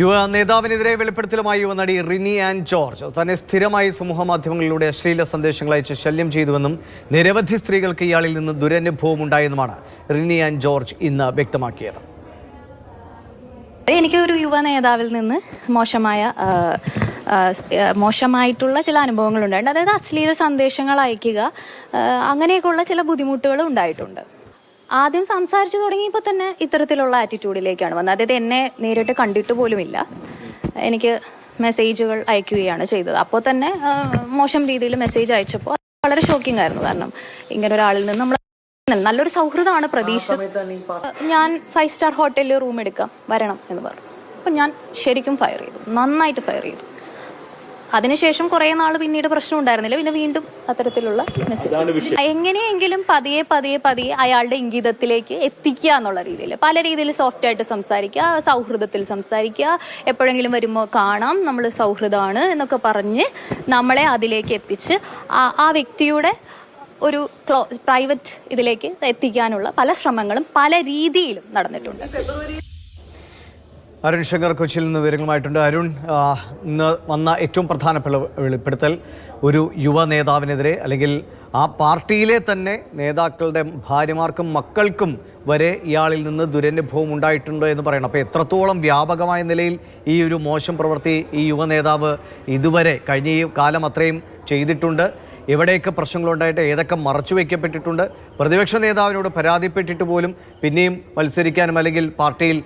യുവ നേതാവിനെതിരെ വെളിപ്പെടുത്തലുമായി യുവനടി റിനി ആൻഡ് ജോർജ്. തന്നെ സ്ഥിരമായി സമൂഹ മാധ്യമങ്ങളിലൂടെ അശ്ലീല സന്ദേശങ്ങൾ അയച്ച് ശല്യം ചെയ്തുവെന്നും നിരവധി സ്ത്രീകൾക്ക് ഇയാളിൽ നിന്ന് ദുരനുഭവം ഉണ്ടായെന്നുമാണ് റിനി ആൻഡ് ജോർജ് ഇന്ന് വ്യക്തമാക്കിയത്. എനിക്ക് ഒരു യുവ നേതാവിൽ നിന്ന് മോശമായ മോശമായിട്ടുള്ള ചില അനുഭവങ്ങൾ ഉണ്ടായിട്ടുണ്ട് അതായത് അശ്ലീല സന്ദേശങ്ങൾ അയക്കുക അങ്ങനെയൊക്കെയുള്ള ചില ബുദ്ധിമുട്ടുകൾ ഉണ്ടായിട്ടുണ്ട്. ആദ്യം സംസാരിച്ചു തുടങ്ങിയപ്പോൾ തന്നെ ഇത്തരത്തിലുള്ള ആറ്റിറ്റ്യൂഡിലേക്കാണ് വന്നത്. അതായത് എന്നെ നേരിട്ട് കണ്ടിട്ട് പോലുമില്ല. എനിക്ക് മെസ്സേജുകൾ അയക്കുകയാണ് ചെയ്തത്. അപ്പോൾ തന്നെ മോശം രീതിയിൽ മെസ്സേജ് അയച്ചപ്പോൾ വളരെ ഷോക്കിംഗ് ആയിരുന്നു. കാരണം ഇങ്ങനെ ഒരാളിൽ നിന്ന് നമ്മൾ നല്ലൊരു സൗഹൃദമാണ് പ്രതീക്ഷ. ഞാൻ ഫൈവ് സ്റ്റാർ ഹോട്ടലിൽ റൂം എടുക്കാം വരണം എന്ന് പറഞ്ഞു. അപ്പം ഞാൻ ശരിക്കും ഫയർ ചെയ്തു. നന്നായിട്ട് ഫയർ ചെയ്തു. അതിനുശേഷം കുറേ നാൾ പിന്നീട് പ്രശ്നം ഉണ്ടായിരുന്നില്ല പിന്നെ വീണ്ടും അത്തരത്തിലുള്ള. എങ്ങനെയെങ്കിലും പതിയെ പതിയെ പതിയെ അയാളുടെ ഇംഗിതത്തിലേക്ക് എത്തിക്കുക എന്നുള്ള രീതിയിൽ. പല രീതിയിൽ സോഫ്റ്റ് ആയിട്ട് സംസാരിക്കുക സൗഹൃദത്തിൽ സംസാരിക്കുക എപ്പോഴെങ്കിലും വരുമ്പോൾ കാണാം നമ്മൾ സൗഹൃദമാണ് എന്നൊക്കെ പറഞ്ഞ് നമ്മളെ അതിലേക്ക് എത്തിച്ച് ആ ആ വ്യക്തിയുടെ ഒരു ക്ലോ പ്രൈവറ്റ് ഇതിലേക്ക് എത്തിക്കാനുള്ള പല ശ്രമങ്ങളും പല രീതിയിലും നടന്നിട്ടുണ്ട്. അരുൺ ശങ്കർ കൊച്ചിയിൽ നിന്ന് വിവരങ്ങളുമായിട്ടുണ്ട്. അരുൺ ഇന്ന് വന്ന ഏറ്റവും പ്രധാനപ്പെട്ട വെളിപ്പെടുത്തൽ ഒരു യുവ നേതാവിനെതിരെ അല്ലെങ്കിൽ ആ പാർട്ടിയിലെ തന്നെ നേതാക്കളുടെ ഭാര്യമാർക്കും മക്കൾക്കും വരെ ഇയാളിൽ നിന്ന് ദുരനുഭവം ഉണ്ടായിട്ടുണ്ട് എന്ന് പറയണം. അപ്പോൾ എത്രത്തോളം വ്യാപകമായ നിലയിൽ ഈ ഒരു മോശം പ്രവൃത്തി ഈ യുവ നേതാവ് ഇതുവരെ കഴിഞ്ഞ ഈ കാലം അത്രയും ചെയ്തിട്ടുണ്ട്. എവിടെയൊക്കെ പ്രശ്നങ്ങളുണ്ടായിട്ട് ഏതൊക്കെ മറച്ചു വയ്ക്കപ്പെട്ടിട്ടുണ്ട് പ്രതിപക്ഷ നേതാവിനോട് പരാതിപ്പെട്ടിട്ട് പോലും പിന്നെയും മത്സരിക്കാനും അല്ലെങ്കിൽ പാർട്ടിയിൽ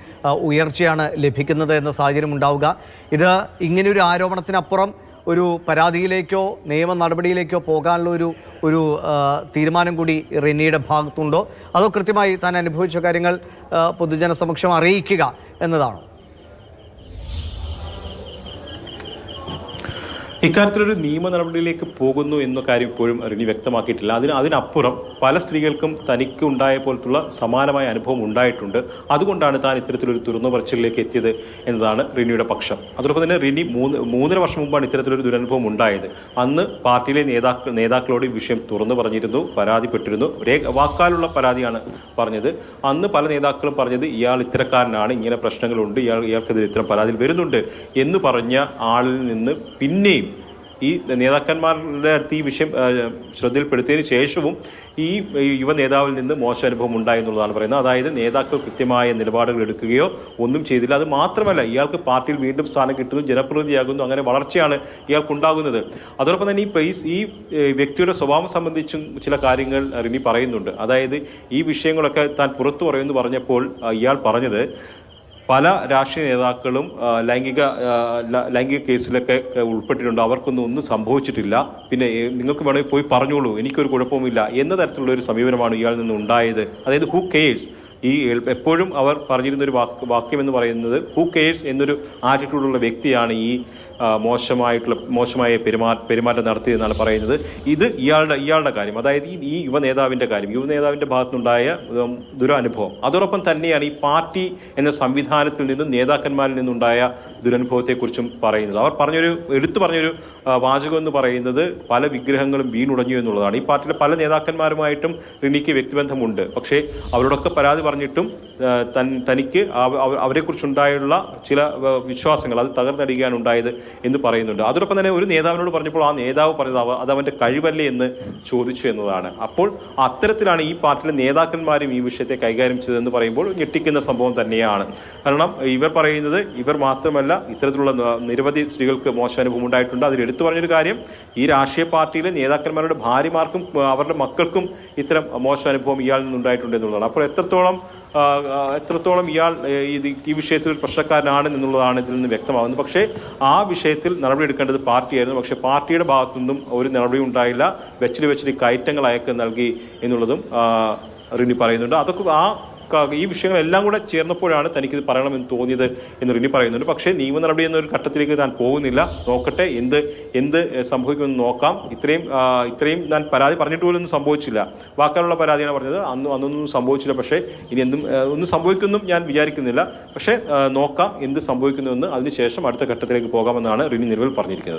ഉയർച്ചയാണ് ലഭിക്കുന്നത് എന്ന സാഹചര്യം ഉണ്ടാവുക. ഇത് ഇങ്ങനെയൊരു ആരോപണത്തിനപ്പുറം ഒരു പരാതിയിലേക്കോ നിയമ നടപടിയിലേക്കോ പോകാനുള്ള ഒരു ഒരു തീരുമാനം കൂടി റിനിയുടെ ഭാഗത്തുണ്ടോ? അതോ കൃത്യമായി താൻ അനുഭവിച്ച കാര്യങ്ങൾ പൊതുജനസമക്ഷം പൊതുജന സമക്ഷം അറിയിക്കുക എന്നതാണോ? ഇക്കാര്യത്തിലൊരു നിയമ നടപടിയിലേക്ക് പോകുന്നു എന്ന കാര്യം ഇപ്പോഴും റിനി വ്യക്തമാക്കിയിട്ടില്ല. അതിന് അതിനപ്പുറം പല സ്ത്രീകൾക്കും തനിക്ക് ഉണ്ടായ പോലത്തുള്ള സമാനമായ അനുഭവം ഉണ്ടായിട്ടുണ്ട്. അതുകൊണ്ടാണ് താൻ ഇത്തരത്തിലൊരു തുറന്നു പറച്ചിലേക്ക് എത്തിയത് എന്നതാണ് റിനിയുടെ പക്ഷം. അതോടൊപ്പം തന്നെ റിനി മൂന്ന് മൂന്നര വർഷം മുമ്പാണ് ഇത്തരത്തിലൊരു ദുരനുഭവം ഉണ്ടായത്. അന്ന് പാർട്ടിയിലെ നേതാക്കൾ നേതാക്കളോട് ഈ വിഷയം തുറന്നു പറഞ്ഞിരുന്നു പരാതിപ്പെട്ടിരുന്നു. ഒരേ വാക്കാലുള്ള പരാതിയാണ് പറഞ്ഞത്. അന്ന് പല നേതാക്കളും പറഞ്ഞത് ഇയാൾ ഇത്തരക്കാരനാണ് ഇങ്ങനെ പ്രശ്നങ്ങളുണ്ട് ഇയാൾ ഇയാൾക്കെതിരെ ഇത്തരം പരാതി വരുന്നുണ്ട് എന്ന് പറഞ്ഞ ആളിൽ നിന്ന് പിന്നെയും ഈ നേതാക്കന്മാരുടെ അടുത്ത് ഈ വിഷയം ശ്രദ്ധയിൽപ്പെടുത്തിയതിന് ശേഷവും ഈ ഈ യുവ നേതാവിൽ നിന്ന് മോശം അനുഭവം ഉണ്ടായി എന്നുള്ളതാണ് പറയുന്നത്. അതായത് നേതാക്കൾ കൃത്യമായ നിലപാടുകൾ എടുക്കുകയോ ഒന്നും ചെയ്തില്ല. അത് മാത്രമല്ല ഇയാൾക്ക് പാർട്ടിയിൽ വീണ്ടും സ്ഥാനം കിട്ടുന്നു ജനപ്രതിനിധിയാകുന്നു അങ്ങനെ വളർച്ചയാണ് ഇയാൾക്കുണ്ടാകുന്നത്. അതോടൊപ്പം തന്നെ ഈ പൈസ ഈ വ്യക്തിയുടെ സ്വഭാവം സംബന്ധിച്ചും ചില കാര്യങ്ങൾ റിമി പറയുന്നുണ്ട്. അതായത് ഈ വിഷയങ്ങളൊക്കെ താൻ പുറത്തു പറയുമെന്ന് പറഞ്ഞപ്പോൾ ഇയാൾ പറഞ്ഞത് പല രാഷ്ട്രീയ നേതാക്കളും ലൈംഗിക ലൈംഗിക കേസിലൊക്കെ ഉൾപ്പെട്ടിട്ടുണ്ട്. അവർക്കൊന്നും ഒന്നും സംഭവിച്ചിട്ടില്ല. പിന്നെ നിങ്ങൾക്ക് വേണമെങ്കിൽ പോയി പറഞ്ഞോളൂ. എനിക്കൊരു കുഴപ്പവുമില്ല. എന്ന തരത്തിലുള്ള ഒരു സമീപനമാണ് ഇയാളിൽ നിന്ന് ഉണ്ടായത്. അതായത് ഹു കെയേഴ്സ് ഈ എപ്പോഴും അവർ പറഞ്ഞിരുന്ന ഒരു വാക്ക് വാക്യം എന്ന് പറയുന്നത് ഹു കെയേഴ്സ് എന്നൊരു ആറ്റിറ്റ്യൂഡുള്ള വ്യക്തിയാണ് ഈ മോശമായിട്ടുള്ള മോശമായ പെരുമാ പെരുമാറ്റം നടത്തിയതെന്നാണ് പറയുന്നത്. ഇത് ഇയാളുടെ ഇയാളുടെ കാര്യം. അതായത് ഈ യുവ നേതാവിന്റെ കാര്യം. യുവ നേതാവിന്റെ ഭാഗത്തുനിന്നുണ്ടായ ദുരനുഭവം. അതോടൊപ്പം തന്നെയാണ് ഈ പാർട്ടി എന്ന സംവിധാനത്തിൽ നിന്നും നേതാക്കന്മാരിൽ നിന്നുണ്ടായ ദുരനുഭവത്തെക്കുറിച്ചും പറയുന്നത്. അവർ പറഞ്ഞൊരു എടുത്തു പറഞ്ഞൊരു വാചകം എന്ന് പറയുന്നത് പല വിഗ്രഹങ്ങളും വീണുടഞ്ഞു എന്നുള്ളതാണ്. ഈ പാർട്ടിയിലെ പല നേതാക്കന്മാരുമായിട്ടും റിനിക്ക് വ്യക്തിബന്ധമുണ്ട്. പക്ഷേ അവരോടൊക്കെ പരാതി പറഞ്ഞിട്ടും തൻ തനിക്ക് അവ- അവ- അവരെക്കുറിച്ചുണ്ടായുള്ള ചില വിശ്വാസങ്ങൾ അത് തകർന്നടിക്കുകയാണ് എന്ന് പറയുന്നുണ്ട്. അതോടൊപ്പം തന്നെ ഒരു നേതാവിനോട് പറഞ്ഞപ്പോൾ ആ നേതാവ് പറഞ്ഞത് അത് അവന്റെ കഴിവല്ലേ എന്ന് ചോദിച്ചു എന്നതാണ്. അപ്പോൾ അത്തരത്തിലാണ് ഈ പാർട്ടിയിലെ നേതാക്കന്മാരും ഈ വിഷയത്തെ കൈകാര്യം ചെയ്തതെന്ന് പറയുമ്പോൾ ഞെട്ടിക്കുന്ന സംഭവം തന്നെയാണ്. കാരണം ഇവർ പറയുന്നത് ഇവർ മാത്രമല്ല ഇത്തരത്തിലുള്ള നിരവധി സ്ത്രീകൾക്ക് മോശം അനുഭവം ഉണ്ടായിട്ടുണ്ട്. അതിൽ എടുത്തു പറഞ്ഞൊരു കാര്യം ഈ രാഷ്ട്രീയ പാർട്ടിയിലെ നേതാക്കന്മാരുടെ ഭാര്യമാർക്കും അവരുടെ മക്കൾക്കും ഇത്തരം മോശം അനുഭവം ഇയാളിൽ നിന്നുണ്ടായിട്ടുണ്ട് എന്നുള്ളതാണ്. അപ്പോൾ എത്രത്തോളം എത്രത്തോളം ഇയാൾ ഈ വിഷയത്തിൽ പ്രശ്നക്കാരനാണ് എന്നുള്ളതാണ് ഇതിൽ നിന്ന് വ്യക്തമാകുന്നത്. പക്ഷേ ആ വിഷയത്തിൽ നടപടി എടുക്കേണ്ടത് പാർട്ടിയായിരുന്നു. പക്ഷേ പാർട്ടിയുടെ ഭാഗത്തുനിന്നും ഒരു നടപടി ഉണ്ടായില്ല. വെച്ചിൽ വെച്ചിൽ കയറ്റങ്ങൾ അയക്കം നൽകി എന്നുള്ളതും റിനി പറയുന്നുണ്ട്. അതൊക്കെ ആ ഈ വിഷയങ്ങളെല്ലാം കൂടെ ചേർന്നപ്പോഴാണ് തനിക്കിത് പറയണമെന്ന് തോന്നിയത് എന്ന് റിനി പറയുന്നുണ്ട്. പക്ഷേ നിയമ നടപടി എന്നൊരു ഘട്ടത്തിലേക്ക് താൻ പോകുന്നില്ല. നോക്കട്ടെ എന്ത് എന്ത് സംഭവിക്കുമെന്ന് നോക്കാം. ഇത്രയും ഇത്രയും ഞാൻ പരാതി പറഞ്ഞിട്ട് പോലും ഒന്നും സംഭവിച്ചില്ല. വാക്കാലുള്ള പരാതിയാണ് പറഞ്ഞത്. അന്ന് അന്നൊന്നും സംഭവിച്ചില്ല. പക്ഷേ ഇനി എന്തും ഒന്നും സംഭവിക്കുമെന്നും ഞാൻ വിചാരിക്കുന്നില്ല. പക്ഷേ നോക്കാം എന്ത് സംഭവിക്കുന്നുവെന്ന്. അതിനുശേഷം അടുത്ത ഘട്ടത്തിലേക്ക് പോകാമെന്നാണ് റിനി നിലവിൽ പറഞ്ഞിരിക്കുന്നത്.